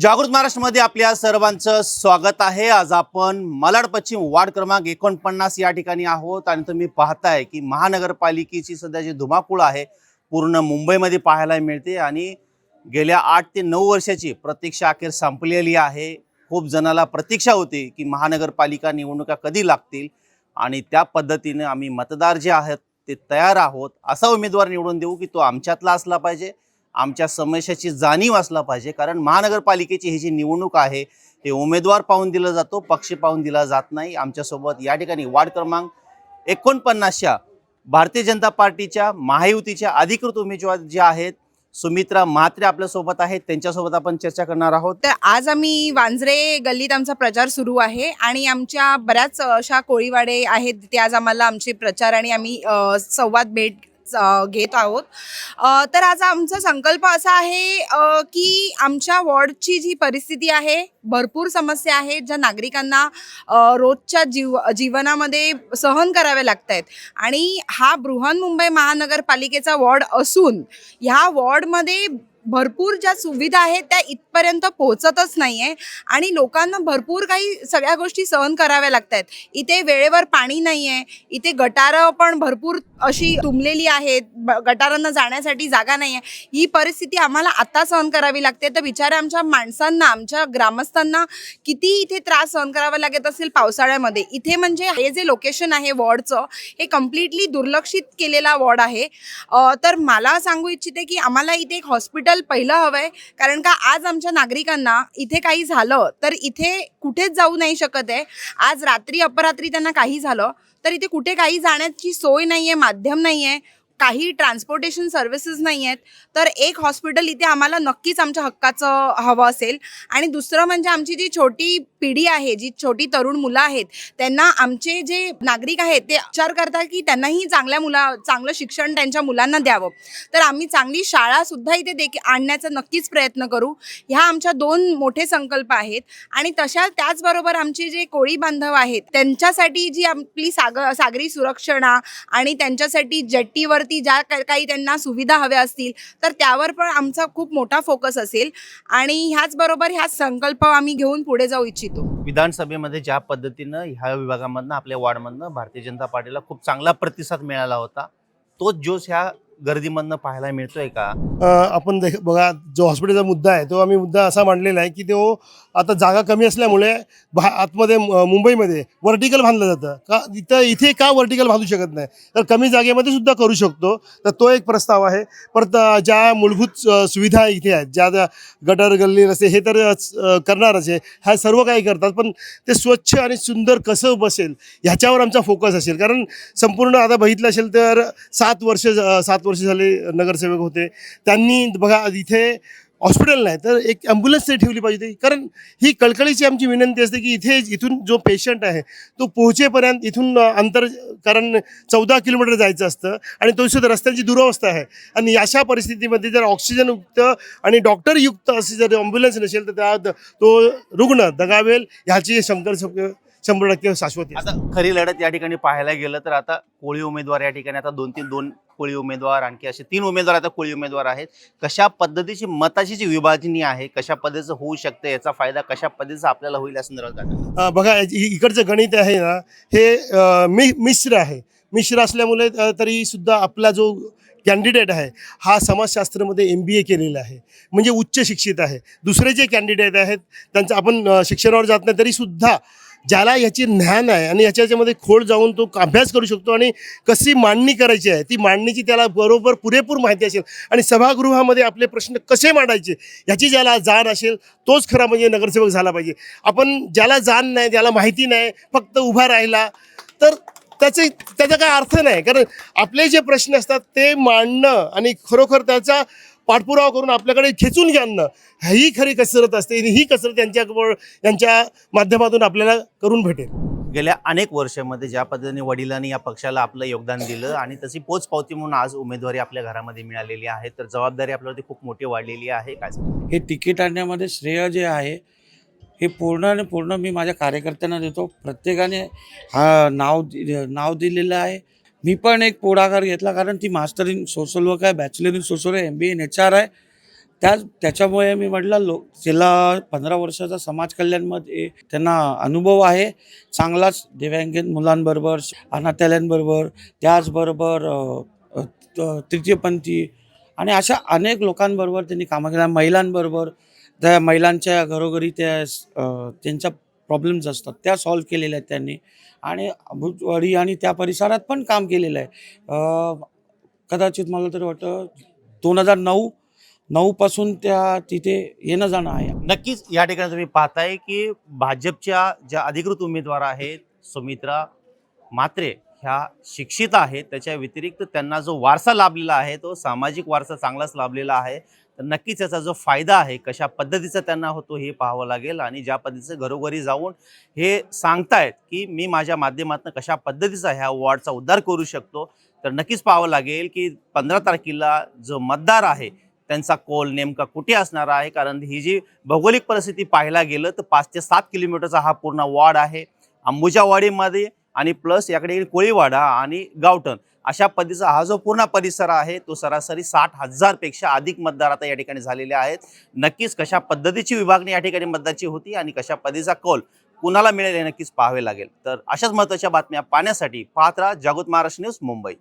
जागृत महाराष्ट्रामध्ये आपल्या सर्वांचं स्वागत आहे. आज आपण मलाड पश्चिम वार्ड क्रमांक एकोणपन्नास या ठिकाणी आहोत आणि तुम्ही पाहताय की महानगरपालिकेची सध्या जी धुमाकूळ आहे पूर्ण मुंबईमध्ये पाहायला मिळते आणि गेल्या आठ ते नऊ वर्षाची प्रतीक्षा अखेर संपलेली आहे. खूप जणाला प्रतीक्षा होती की महानगरपालिका निवडणुका कधी लागतील आणि त्या पद्धतीने आम्ही मतदार जे आहेत ते तयार आहोत. असा उमेदवार निवडून देऊ की तो आमच्यातला असला पाहिजे. आमच्या समस्याची जाणीव असला पाहिजे. कारण महानगरपालिकेची ही जी निवडणूक आहे हे उमेदवार पाहून दिला जातो पक्ष पाहून दिला जात नाही. आमच्यासोबत या ठिकाणी वार्ड क्रमांक एकोणपन्नासच्या भारतीय जनता पार्टीच्या महायुतीच्या अधिकृत उमेदवार जे आहेत सुमित्रा म्हात्रे आपल्यासोबत आहेत. त्यांच्यासोबत आपण चर्चा करणार आहोत. तर आज आम्ही वांजरे गल्लीत आमचा प्रचार सुरू आहे आणि आमच्या बऱ्याच अशा कोळीवाडे आहेत ते आज आम्हाला आमचे प्रचार आणि आम्ही संवाद भेट घेत आहोत. तर आज आमचा संकल्प असा आहे की आमच्या वॉर्डची जी परिस्थिती आहे भरपूर समस्या आहेत ज्या नागरिकांना रोजच्या जीव जीवनामध्ये सहन कराव्या लागत आहेत आणि हा बृहन्मुंबई महानगरपालिकेचा वॉर्ड असून ह्या वॉर्डमध्ये भरपूर ज्या सुविधा आहेत त्या इथपर्यंत पोहोचतच नाही आहे आणि लोकांना भरपूर काही सगळ्या गोष्टी सहन कराव्या लागत आहेत इथे वेळेवर पाणी नाही आहे इथे गटारं पण भरपूर अशी तुंबलेली आहेत. गटारांना जाण्यासाठी जागा नाही आहे ही परिस्थिती आम्हाला आता सहन करावी लागते. तर बिचाऱ्या आमच्या माणसांना आमच्या ग्रामस्थांना किती इथे त्रास सहन करावा लागत असेल पावसाळ्यामध्ये? इथे म्हणजे हे जे लोकेशन आहे वॉर्डचं हे कम्प्लिटली दुर्लक्षित केलेला वॉर्ड आहे. तर मला सांगू इच्छिते की आम्हाला इथे एक हॉस्पिटल पहिलं हवंय. कारण का आज आमच्या नागरिकांना इथे काही झालं तर इथे कुठेच जाऊ नाही शकत आहे. आज रात्री अपरात्री त्यांना काही झालं तर इथे कुठे काही जाण्याची सोय नाही आहे माध्यम नाही आहे काही ट्रान्सपोर्टेशन सर्व्हिसेस नाही आहेत तर एक हॉस्पिटल इथे आम्हाला नक्कीच आमच्या हक्काचं हवं असेल. आणि दुसरं म्हणजे आमची जी छोटी पिढी आहे जी छोटी तरुण मुलं आहेत त्यांना आमचे जे नागरिक आहेत ते विचार करतात की त्यांनाही चांगल्या मुला चांगलं शिक्षण त्यांच्या मुलांना द्यावं. तर आम्ही चांगली शाळासुद्धा इथे देखील आणण्याचा नक्कीच प्रयत्न करू. ह्या आमच्या दोन मोठे संकल्प आहेत. आणि तशा त्याचबरोबर आमचे जे कोळी बांधव आहेत त्यांच्यासाठी जी आपली साग सागरी सुरक्षणा आणि त्यांच्यासाठी जेट्टीवरती ज्या काही त्यांना सुविधा हव्या असतील तर त्यावर पण आमचा खूप मोठा फोकस असेल. आणि ह्याचबरोबर ह्या संकल्प आम्ही घेऊन पुढे जाऊ इच्छितो. विधानसभेमध्ये ज्या पद्धतीनं ह्या विभागामधनं आपल्या वार्डमधनं भारतीय जनता पार्टीला खूप चांगला प्रतिसाद मिळाला होता तोच जोश ह्या गर्दीमधनं पाहायला मिळतोय का? आपण देख बघा जो हॉस्पिटलचा मुद्दा आहे तो आम्ही मुद्दा असा मांडलेला आहे की तो आता जागा कमी असल्यामुळे भा आतमध्ये मुंबईमध्ये वर्टिकल बांधलं जातं. का इथं इथे का वर्टिकल बांधू शकत नाही? तर कमी जागेमध्ये सुद्धा करू शकतो. तर तो एक प्रस्ताव आहे. परत ज्या मूलभूत सुविधा इथे आहेत ज्या ज्या गटर गल्ली रस्ते हे तर करणारच आहे. ह्या सर्व काही करतात पण ते स्वच्छ आणि सुंदर कसं बसेल ह्याच्यावर आमचा फोकस असेल. कारण संपूर्ण आता बघितलं असेल तर सात वर्ष सात वर्ष झाले नगरसेवक होते त्यांनी बघा इथे हॉस्पिटल नाही तर एक ॲम्ब्युलन्स तरी ठेवली पाहिजे होती. कारण ही कळकळीची आमची विनंती असते की इथे इथून जो पेशंट आहे तो पोहोचेपर्यंत इथून अंतर कारण चौदा किलोमीटर जायचं असतं आणि तो सुद्धा रस्त्यांची दुरावस्था आहे आणि अशा परिस्थितीमध्ये जर ऑक्सिजनयुक्त आणि डॉक्टरयुक्त अशी जर ॲम्ब्युलन्स नसेल तर त्या तो रुग्ण दगावेल ह्याची शंकर शंभर टक्के शाश्वती. आता खरी लढत या ठिकाणी पाहायला गेलं तर आता कोळी उमेदवार या ठिकाणी आता दोन तीन दोन कोळी उमेदवार आणखी असे तीन उमेदवार आता कोळी उमेदवार आहेत. कशा पद्धतीची मताची जी विभाजनी आहे कशा पद्धतीचं होऊ शकते याचा फायदा कशा पद्धतीचा आपल्याला होईल या संदर्भात बघा इकडचं गणित आहे ना हे मि मिश्र आहे. मिश्र असल्यामुळे तरी सुद्धा आपला जो कॅन्डिडेट आहे हा समाजशास्त्रामध्ये एम बी ए केलेला आहे. म्हणजे उच्च शिक्षित आहे. दुसरे जे कॅन्डिडेट आहेत त्यांचं आपण शिक्षणावर जात नाही तरीसुद्धा ज्याला याची ज्ञान आहे आणि याच्या याच्यामध्ये खोड जाऊन तो अभ्यास करू शकतो आणि कशी मांडणी करायची आहे ती मांडणीची त्याला बरोबर पुरेपूर माहिती असेल आणि सभागृहामध्ये आपले प्रश्न कसे मांडायचे याची ज्याला जाण असेल तोच खरा म्हणजे नगरसेवक झाला पाहिजे. आपण ज्याला जाण नाही ज्याला माहिती नाही फक्त उभा राहिला तर त्याचे त्याचा काय अर्थ नाही. कारण आपले जे प्रश्न असतात ते मांडणं आणि खरोखर त्याचा पाठपुरावा करून आपल्याकडे खेचून घ्याणं ही खरी कसरत असते आणि ही कसरत यांच्या यांच्या माध्यमातून आपल्याला करून भेटेल. गेल्या अनेक वर्षामध्ये ज्या पद्धतीने वडिलांनी या पक्षाला आपलं योगदान दिलं आणि तशी पोचपावती म्हणून आज उमेदवारी आपल्या घरामध्ये मिळालेली आहे. तर जबाबदारी आपल्यावरती खूप मोठी वाढलेली आहे. काय? हे तिकीट आणण्यामध्ये श्रेय जे आहे हे पूर्ण आणि पूर्ण मी माझ्या कार्यकर्त्यांना देतो. प्रत्येकाने हा नाव दि- नाव दिलेलं आहे. मी पण एक पुढाकार घेतला कारण ती मास्टर इन सोशल वर्क आहे बॅचलर इन सोशल आहे M B in H R आहे. त्या त्याच्यामुळे मी म्हटलं लो तिला पंधरा वर्षाचा समाज कल्याणमध्ये त्यांना अनुभव आहे. चांगलाच दिव्यांगीन मुलांबरोबर अनाथालयांबरोबर त्याचबरोबर तृतीयपंथी आणि अशा अनेक लोकांबरोबर त्यांनी कामं केल्या महिलांबरोबर त्या महिलांच्या घरोघरी त्या त्यांच्या प्रॉब्लेम्स असतात. त्या सॉल्व्ह केलेल्या आहेत त्यांनी. आणि अमृतवाडी आणि त्या परिसरात पण काम केलेलं आहे. कदाचित मला तरी वाटतं दोन हजार नऊ नऊपासून त्या तिथे येणं जाणं आहे. नक्कीच या ठिकाणी तुम्ही पाहताय की भाजपच्या ज्या अधिकृत उमेदवार आहेत सुमित्रा मात्रे ह्या शिक्षित आहेत. त्याच्या व्यतिरिक्त त्यांना जो वारसा लाभलेला आहे तो सामाजिक वारसा चांगलाच लाभलेला आहे. तर नक्कीच याचा जो फायदा आहे कशा पद्धतीचा त्यांना होतो हे पाहावं लागेल आणि ज्या पद्धतीचं घरोघरी जाऊन हे सांगतायत की मी माझ्या माध्यमातून कशा पद्धतीचा ह्या वॉर्डचा उद्धार करू शकतो तर नक्कीच पाहावं लागेल की पंधरा तारखेला जो मतदार आहे त्यांचा कोल नेमका कुठे असणार आहे? कारण ही जी भौगोलिक परिस्थिती पाहायला गेलं तर पाच ते सात किलोमीटरचा हा पूर्ण वॉर्ड आहे. अंबुजावाडीमध्ये आणि प्लस याकडे कोळीवाडा आणि गावठण. अशा पद्धतीचा हा जो पूर्ण परिसर आहे तो सरासरी साठ हजारपेक्षा अधिक मतदार आता या ठिकाणी झालेले आहेत. नक्कीच कशा पद्धतीची विभागणी या ठिकाणी मतदाची होती आणि कशा पद्धतीचा कौल कुणाला मिळेल हे नक्कीच पाहावे लागेल. तर अशाच महत्त्वाच्या बातम्या पाहण्यासाठी पाहत राहा जागृत महाराष्ट्र न्यूज मुंबई.